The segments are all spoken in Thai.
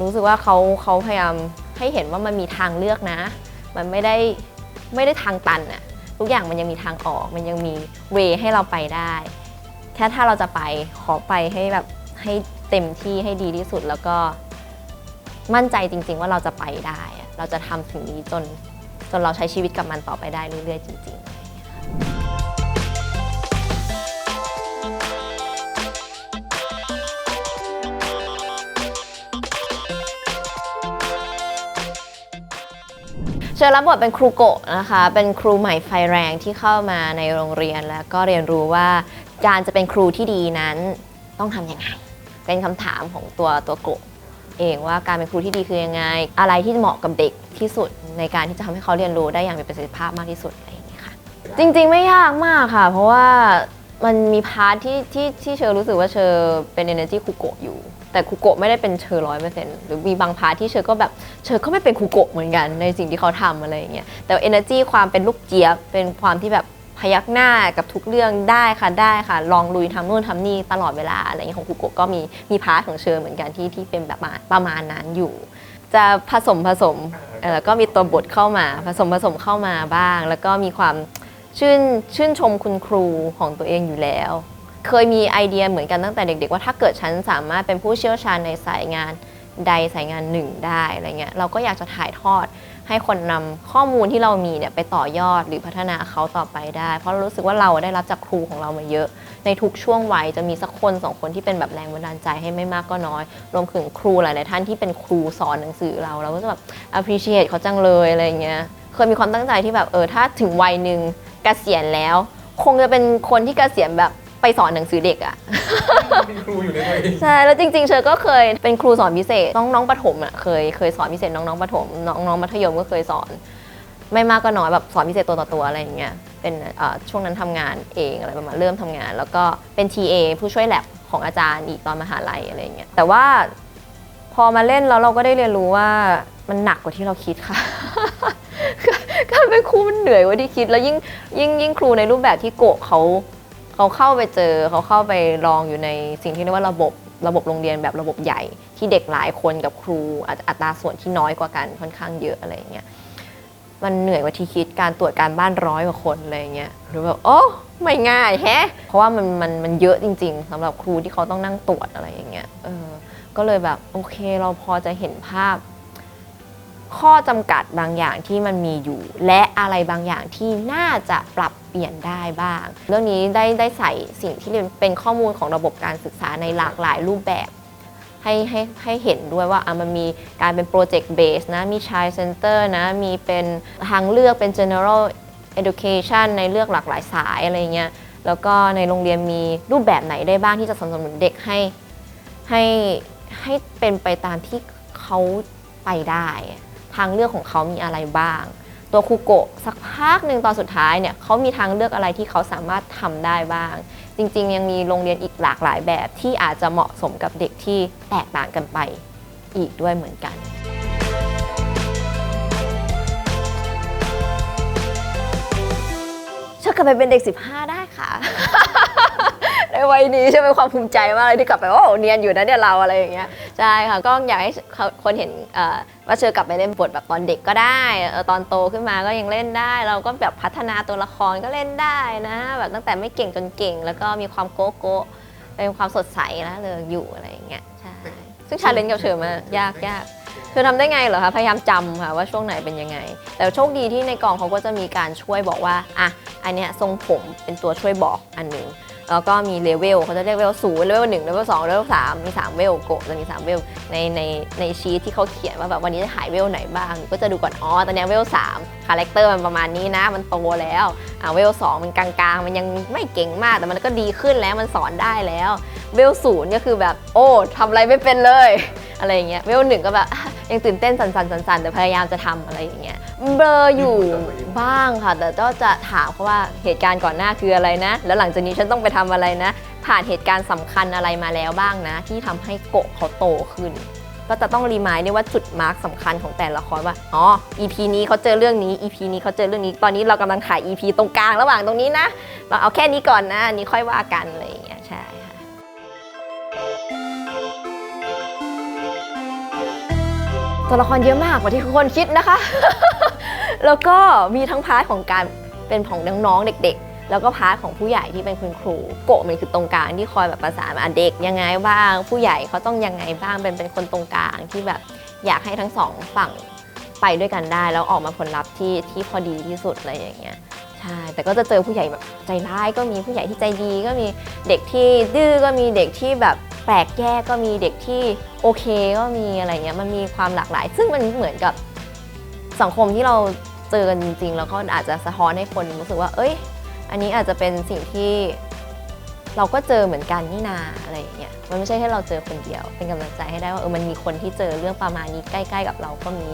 รู้สึกว่าเขาเขาพยายามให้เห็นว่ามันมีทางเลือกนะ มันไม่ได้ไม่ได้ทางตันอะทุกอย่างมันยังมีทางออก มันยังมีเวให้เราไปได้ แค่ถ้าเราจะไปขอไปให้แบบให้เต็มที่ให้ดีที่สุดแล้วก็มั่นใจจริง ๆ ว่าเราจะไปได้ เราจะทำถึงนี้จนจนเราใช้ชีวิตกับมันต่อไปได้เรื่อยๆจริง ๆ เชิญรับบทเป็นครูโกะนะคะ เป็นครูใหม่ไฟแรงที่เข้ามาในโรงเรียนแล้วก็เรียนรู้ว่าการจะเป็นครูที่ดีนั้นต้องทำยังไง เป็นคำถามของตัวตัวโกะเองว่าการเป็นครูที่ดีคือยังไง อะไรที่เหมาะกับเด็กที่สุดในการที่จะทำให้เขาเรียนรู้ได้อย่างมีประสิทธิภาพมากที่สุดอะไรอย่างนี้ยค่ะ จริงๆไม่ยากมากค่ะ เพราะว่ามันมีพาร์ทที่ที่ที่เชอรู้สึกว่าเชอเป็น energy คุโกะอยู่ แต่คุโกะไม่ได้เป็นเชอร้อยเปอร์เซ็นต์หรือมีบางพาร์ทที่เชอก็แบบเชอก็ไม่เป็นคุโกะเหมือนกันในสิ่งที่เขาทำอะไรอย่างเงี้ยแต่ energy ความเป็นลูกเจี๊ยบเป็นความที่แบบพยักหน้ากับทุกเรื่องได้ค่ะได้ค่ะ ลองลุยทำนู่นทำนี่ตลอดเวลาอะไรอย่างเงี้ยของคุโกะก็มีมีพาร์ทของเชอเหมือนกันที่ที่เป็นแบบมาประมาณนั้นอยู่ จะผสมผสมแล้วก็มีตัวบทเข้ามา ผสมผสมเข้ามาบ้าง แล้วก็มีความชื่นชื่นชมคุณครูของตัวเองอยู่แล้ว เคยมีไอเดียเหมือนกันตั้งแต่เด็ก ๆ ว่าถ้าเกิดฉันสามารถเป็นผู้เชี่ยวชาญในสายงานใดสายงานหนึ่งได้อะไรเงี้ยเราก็อยากจะถ่ายทอดให้คนนำข้อมูลที่เรามีเนี่ยไปต่อยอดหรือพัฒนาเขาต่อไปได้ เพราะเรารู้สึกว่าเราได้รับจากครูของเรามาเยอะ ในทุกช่วงวัยจะมีสักคนสองคนที่เป็นแบบแรงบันดาลใจให้ไม่มากก็น้อย รวมถึงครูหลาย ๆ ท่านที่เป็นครูสอนหนังสือเราเราก็จะแบบ appreciate เขาจังเลยอะไรเงี้ยเคยมีความตั้งใจที่แบบเออถ้าถึงวัยหนึ่งเกษียณแล้ว คงจะเป็นคนที่เกษียณแบบ ไปสอนหนังสือเด็กอะมีครูอยู่ในตัวเอง ใช่ แล้วจริงๆ เชอก็เคยเป็นครูสอนพิเศษ น้องน้องประถมอะเคยเคยสอนพิเศษน้องน้องประถม น้องน้องมัธยมก็เคยสอน ไม่มากก็น้อยแบบสอนพิเศษตัวต่อตัวอะไรอย่างเงี้ยเป็นเอ่อช่วงนั้นทำงานเองอะไรประมาณเริ่มทำงาน แล้วก็เป็น TA ผู้ช่วยแลบของอาจารย์อีกตอนมหาลัยอะไรอย่างเงี้ยแต่ว่าพอมาเล่นแล้วเราก็ได้เรียนรู้ว่ามันหนักกว่าที่เราคิดค่ะ การเป็นครูมันเหนื่อยกว่าที่คิด แล้วยิ่งยิ่งยิ่งครูในรูปแบบที่โกะเขา เขาเข้าไปเจอเขาเข้าไปลองอยู่ในสิ่งที่เรียกว่าระบบระบบโรงเรียนแบบระบบใหญ่ ที่เด็กหลายคนกับครูอาจจะอัตราส่วนที่น้อยกว่ากันค่อนข้างเยอะอะไรอย่างเงี้ยมันเหนื่อยกว่าที่คิดการตรวจการบ้านร้อยกว่าคนอะไรเงี้ยหรือแบบโอ้ไม่ง่ายแฮะ เพราะว่ามันมันมันเยอะจริง ๆสำหรับครูที่เขาต้องนั่งตรวจอะไรอย่างเงี้ยเออก็เลยแบบโอเคเราพอจะเห็นภาพ ข้อจำกัดบางอย่างที่มันมีอยู่ และอะไรบางอย่างที่น่าจะปรับเปลี่ยนได้บ้าง เรื่องนี้ได้ได้ใส่สิ่งที่เป็นข้อมูลของระบบการศึกษาในหลากหลายรูปแบบให้ให้ให้เห็นด้วยว่าอะมันมีการเป็นโปรเจกต์เบสนะ มี Child Center นะ มีเป็นทางเลือกเป็น General Education ในเลือกหลากหลายสายอะไรเงี้ย แล้วก็ในโรงเรียนมีรูปแบบไหนได้บ้างที่จะสนับสนุนเด็กให้ให้ให้เป็นไปตามที่เขาไปได้ ทางเลือกของเขามีอะไรบ้าง ตัวครูโกะสักพักหนึ่งตอนสุดท้ายเนี่ยเขามีทางเลือกอะไรที่เขาสามารถทำได้บ้าง จริงๆ ยังมีโรงเรียนอีกหลากหลายแบบที่อาจจะเหมาะสมกับเด็กที่แตกต่างกันไปอีกด้วยเหมือนกันเชื่อกลับไปเป็นเด็ก 15 ได้ค่ะ ในวัยนี้ใช่ไหมความภูมิใจมากเลยที่กลับไปว่าโอ้เนียนอยู่นะเนี่ยเราอะไรอย่างเงี้ยใช่ค่ะก็อยากให้คนเห็นว่าเชอกลับไปเล่นบทแบบตอนเด็กก็ได้ตอนโตขึ้นมาก็ยังเล่นได้ เราก็แบบพัฒนาตัวละครก็เล่นได้นะ แบบตั้งแต่ไม่เก่งจนเก่ง แล้วก็มีความโก๊ะโก๊ะเป็นความสดใสนะเลยอยู่อะไรอย่างเงี้ยใช่ซึ่งชาเลนจ์กับเชอมายากยากเธอทำได้ไงเหรอคะ พยายามจำค่ะว่าช่วงไหนเป็นยังไง แต่โชคดีที่ในกล่องเขาก็จะมีการช่วยบอกว่า อะ อันเนี้ยทรงผมเป็นตัวช่วยบอกอันหนึ่ง แล้วก็มีเลเวลเขาจะเรียกเลเวลศูนย์เลเวลหนึ่งเลเวลสองเลเวลสามมีสามเวลโกะจะมีสามเวลในในในชีทที่เขาเขียนว่าแบบวันนี้จะหายเวลไหนบ้างหนูก็จะดูก่อนอ๋อตอนนี้เวลสามคาแรคเตอร์มันประมาณนี้นะ มันโตแล้วอ่าเวลสองมันกลางๆ มันยังไม่เก่งมากแต่มันก็ดีขึ้นแล้วมันสอนได้แล้ว เวลศูนย์ก็คือแบบโอ้ทำอะไรไม่เป็นเลย อะไรอย่างเงี้ยเวลหนึ่งก็แบบยังตื่นเต้นสันส่นๆๆๆแต่พยายามจะทำอะไรอย่างเงี้ยเบลออยู่บ้างค่ะ แต่ก็จะถามเขาว่าเหตุการณ์ก่อนหน้าคืออะไรนะ แล้วหลังจากนี้ฉันต้องไปทำอะไรนะ ผ่านเหตุการณ์สำคัญอะไรมาแล้วบ้างนะ ที่ทำให้โกะเขาโตขึ้น ก็จะต้องรีมายด้วยว่าจุดมาร์กสำคัญของแต่ละครว่าอ๋อ EP นี้เขาเจอเรื่องนี้ EP นี้เขาเจอเรื่องนี้ ตอนนี้เรากำลังถ่าย EP ตรงกลางระหว่างตรงนี้นะ เราเอาแค่นี้ก่อนนะนี้ค่อยว่ากันเงี้ย ตัวละครเยอะมากกว่าที่ทุกคนคิดนะคะ แล้วก็มีทั้งพาร์ทของการเป็นของน้องๆเด็ก ๆ แล้วก็พาร์ทของผู้ใหญ่ที่เป็นคุณครู โกะมันคือตรงกลางที่คอยแบบประสานอะเด็กยังไงบ้าง ผู้ใหญ่เขาต้องยังไงบ้างเป็นเป็นคนตรงกลางที่แบบอยากให้ทั้งสองฝั่งไปด้วยกันได้ แล้วออกมาผลลัพธ์ที่ที่พอดีที่สุดอะไรอย่างเงี้ยใช่แต่ก็จะเจอผู้ใหญ่แบบใจร้ายก็มีผู้ใหญ่ที่ใจดีก็มีเด็กที่ดื้อก็มีเด็กที่แบบ แปลกแยกก็มีเด็กที่โอเคก็มีอะไรเงี้ยมันมีความหลากหลาย ซึ่งมันเหมือนกับสังคมที่เราเจอกันจริงๆ แล้วก็อาจจะสะท้อนให้คนรู้สึกว่า เอ้ย อันนี้อาจจะเป็นสิ่งที่เราก็เจอเหมือนกันนี่นาอะไรอย่างเงี้ยมันไม่ใช่แค่เราเจอคนเดียว เป็นกำลังใจให้ได้ว่าเออมันมีคนที่เจอเรื่องประมาณนี้ใกล้ ๆ กับเราก็มี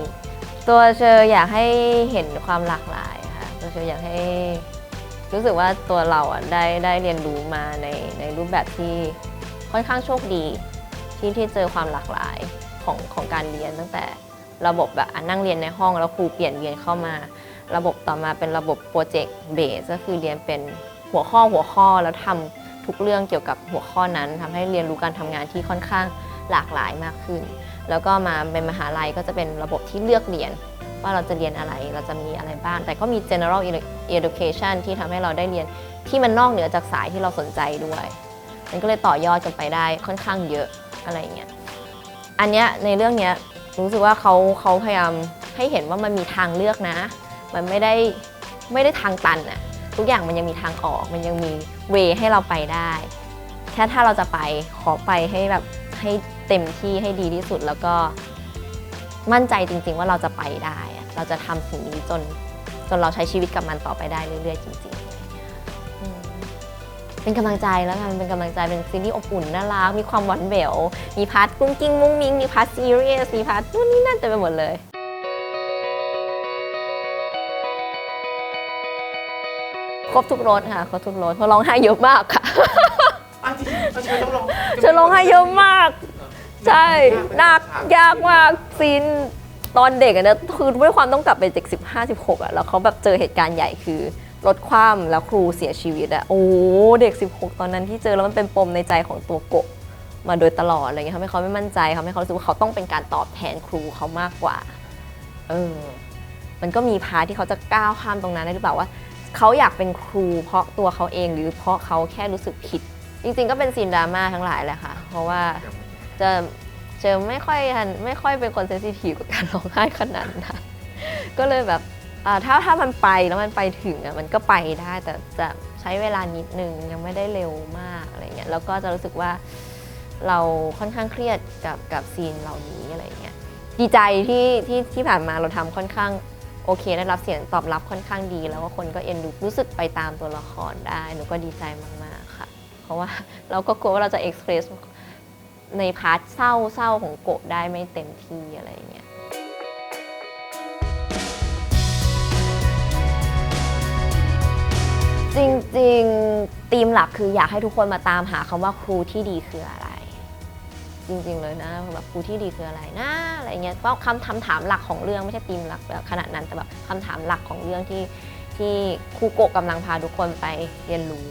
ตัวเชออยากให้เห็นความหลากหลายค่ะตัวเชออยากให้รู้สึกว่าตัวเราอะได้ได้เรียนรู้มาในในรูปแบบที่ ค่อนข้างโชคดีที่ที่เจอความหลากหลายของของการเรียนตั้งแต่ระบบแบบนั่งเรียนในห้องแล้วครูเปลี่ยนเวียนเข้ามา ระบบต่อมาเป็นระบบโปรเจกต์เบสก็คือเรียนเป็นหัวข้อหัวข้อแล้วทำทุกเรื่องเกี่ยวกับหัวข้อนั้นทำให้เรียนรู้การทำงานที่ค่อนข้างหลากหลายมากขึ้น แล้วก็มาเป็นมหาลัยก็จะเป็นระบบที่เลือกเรียน ว่าเราจะเรียนอะไรเราจะมีอะไรบ้าง แต่ก็มี general education ที่ทำให้เราได้เรียนที่มันนอกเหนือจากสายที่เราสนใจด้วย มันก็เลยต่อยอดกันไปได้ค่อนข้างเยอะอะไรเงี้ยอันเนี้ยในเรื่องเนี้ยรู้สึกว่าเขาเขาพยายามให้เห็นว่ามันมีทางเลือกนะ มันไม่ได้ไม่ได้ทางตันอะทุกอย่างมันยังมีทางออก มันยังมีเวให้เราไปได้ แค่ถ้าเราจะไปขอไปให้แบบให้เต็มที่ให้ดีที่สุดแล้วก็มั่นใจจริง ๆ ว่าเราจะไปได้ เราจะทำสิ่งนี้จนจนเราใช้ชีวิตกับมันต่อไปได้เรื่อยๆจริง ๆ เป็นกำลังใจแล้วกันเป็นกำลังใจเป็นซีรีส์อบอุ่นน่ารักมีความหวานแหววมีพาร์ทกุ้งกิ้งมุ้งมิ้งมีพาร์ทซีเรียสมีพาร์ทนู่นนี่นั่นเต็มไปหมดเลยครบทุกรสค่ะครบทุกรสเพราะร้องไห้เยอะมากค่ะอะจริงๆเอาเชิญต้องลองเธอร้องไห้เยอะมาก ใช่หนักยากมากซีนตอนเด็กอะเนี่ยคือด้วยความต้องกลับไปเด็กสิบห้าสิบหกอะแล้วเขาแบบเจอเหตุการณ์ใหญ่คือ รถคว่ำแล้วครูเสียชีวิตอะโอ้เด็ก 16 ตอนนั้นที่เจอแล้วมันเป็นปมในใจของตัวโกะมาโดยตลอดอะไรเงี้ยทำให้เขาไม่มั่นใจทำให้เขารู้สึกว่าเขาต้องเป็นการตอบแทนครูเขามากกว่าเออมันก็มีพาร์ทที่เขาจะก้าวข้ามตรงนั้นได้หรือเปล่าว่าเขาอยากเป็นครูเพราะตัวเขาเองหรือเพราะเขาแค่รู้สึกผิด จริงๆ ก็เป็นซีนดราม่าทั้งหลายแหละค่ะ เพราะว่าจะเจอไม่ค่อยไม่ค่อยเป็นคนเซนซิทีฟกับการร้องไห้ขนาดนั้นก็เลยแบบ อ่าถ้าถ้ามันไปแล้วมันไปถึงอะมันก็ไปได้แต่จะใช้เวลานิดนึงยังไม่ได้เร็วมากอะไรเงี้ยแล้วก็จะรู้สึกว่าเราค่อนข้างเครียดกับกับซีนเหล่านี้อะไรเงี้ยดีใจที่ที่ที่ผ่านมาเราทำค่อนข้างโอเคได้รับเสียงตอบรับค่อนข้างดี แล้วก็คนก็เอ็นดูรู้สึกไปตามตัวละครได้หนูก็ดีใจมากๆค่ะ เพราะว่าเราก็กลัวว่าเราจะเอ็กซ์เพรสในพาร์ทเศร้าเศร้าของโกะได้ไม่เต็มที่อะไรเงี้ย จริงๆธีมหลักคืออยากให้ทุกคนมาตามหาคำว่าครูที่ดีคืออะไร จริงๆเลยนะแบบครูที่ดีคืออะไรนะอะไรเงี้ยเพราะคำถามหลักของเรื่องไม่ใช่ธีมหลักแบบขนาดนั้นแต่แบบคำถามหลักของเรื่องที่ที่ครูโกะกำลังพาทุกคนไปเรียนรู้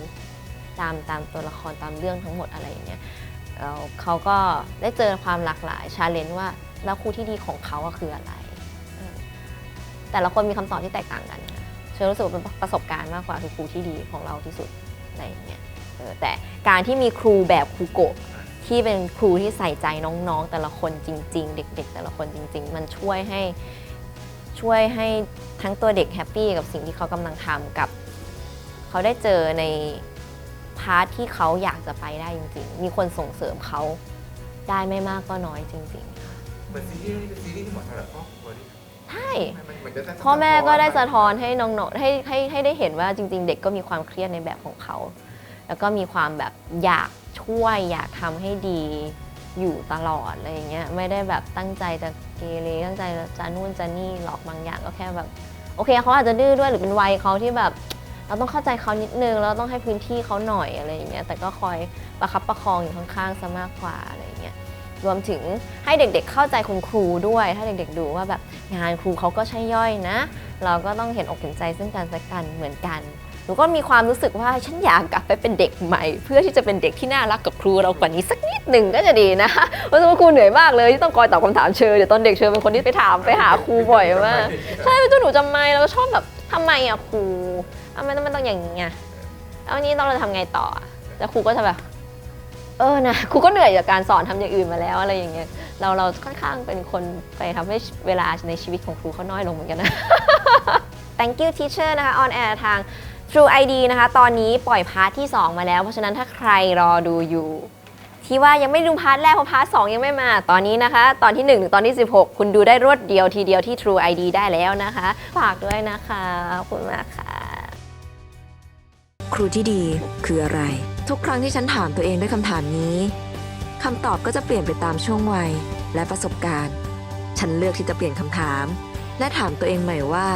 ตามตามตัวละครตามเรื่องทั้งหมดอะไรอย่างเงี้ยแล้วเขาก็ได้เจอความหลากหลายชาเลนจ์ว่าแล้วครูที่ดีของเขาอะคืออะไรเออแต่ละคนมีคำตอบที่แตกต่างกันนะ เชื่อรู้สึกว่าเป็นประสบการณ์มากกว่าคือครูที่ดีของเราที่สุดอะไรอย่างเงี้ยเออแต่การที่มีครูแบบครูโกะที่เป็นครูที่ใส่ใจน้องๆ แต่ละคนจริง ๆ เด็ก ๆ แต่ละคนจริง ๆ มันช่วยให้ช่วยให้ทั้งตัวเด็กแฮปปี้กับสิ่งที่เขากำลังทำกับ เขาได้เจอในพาร์ทที่เขาอยากจะไปได้จริง ๆ มีคนส่งเสริมเขาได้ไม่มากก็น้อยจริงๆค่ะ เหมือนซีรีส์นี่เป็นซีรีส์ที่เหมาะสำหรับครอบครัวที่ ใช่มันเหมือนจะพ่อแม่ก็ได้สะท้อนให้น้องๆให้ให้ให้ได้เห็นว่าจริง ๆ เด็กก็มีความเครียดในแบบของเขา แล้วก็มีความแบบอยากช่วยอยากทำให้ดีอยู่ตลอดอะไรอย่างเงี้ยไม่ได้แบบตั้งใจจะเกเรตั้งใจจะนู่นจะนี่หรอกบางอย่างก็แค่แบบ โอเคเขาอาจจะดื้อด้วยหรือเป็นวัยเขาที่แบบ เราต้องเข้าใจเขานิดนึงแล้วต้องให้พื้นที่เขาหน่อยอะไรอย่างเงี้ยแต่ก็คอยประคับประคองอยู่ข้างๆซะมากกว่าอะไรวมถึงให้เด็กๆเข้าใจคุณครูด้วย ถ้าเด็กๆดูว่าแบบงานครูเขาก็ใช่ย่อยนะ เราก็ต้องเห็นอกเห็นใจซึ่งกันและกันเหมือนกันหนูก็มีความรู้สึกว่าฉันอยากกลับไปเป็นเด็กใหม่ เพื่อที่จะเป็นเด็กที่น่ารักกับครูเรากว่านี้สักนิดหนึ่งก็จะดีนะเพราะว่าครูเหนื่อยมากเลยที่ต้องคอยตอบคำถามเชอเดี๋ยวตอนเด็กเชอเป็นคนที่ไปถามไปหาครูบ่อยมากใช่เป็นตัวหนูจำไม่แล้วก็ชอบแบบทำไมอะครูทำไมต้องมันต้องอย่างนี้อะแล้ววันนี้ต้องเราจะทำไงต่อแล้วครูก็จะแบบ เออนะครูก็เหนื่อยจากการสอนทำอย่างอื่นมาแล้วอะไรอย่างเงี้ยเราเราค่อนข้างเป็นคนไปทำให้เวลาในชีวิตของครูเขาน้อยลงเหมือนกันนะ Thank you teacher นะคะ on air ทาง True ID นะคะ ตอนนี้ปล่อยพาร์ทที่ 2 มาแล้ว เพราะฉะนั้นถ้าใครรอดูอยู่ ที่ว่ายังไม่ดูพาร์ทแรกเพราะพาร์ทสองยังไม่มา ตอนนี้นะคะ ตอนที่ 1 ถึงตอนที่ 16 คุณดูได้รวดเดียวทีเดียวที่ True ID ได้แล้วนะคะ ฝากด้วยนะคะ ขอบคุณมากค่ะ ครูที่ดีคืออะไร ทุกครั้งที่ฉันถามตัวเองด้วยคำถามนี้คำตอบก็จะเปลี่ยนไปตามช่วงวัยและประสบการณ์ ฉันเลือกที่จะเปลี่ยนคำถาม และถามตัวเองใหม่ว่า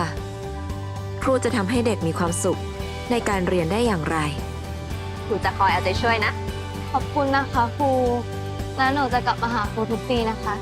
ครูจะทำให้เด็กมีความสุขในการเรียนได้อย่างไรครูจะคอยเอาใจช่วยนะ ขอบคุณนะคะครู แล้วหนูจะกลับมาหาครูทุกปีนะคะ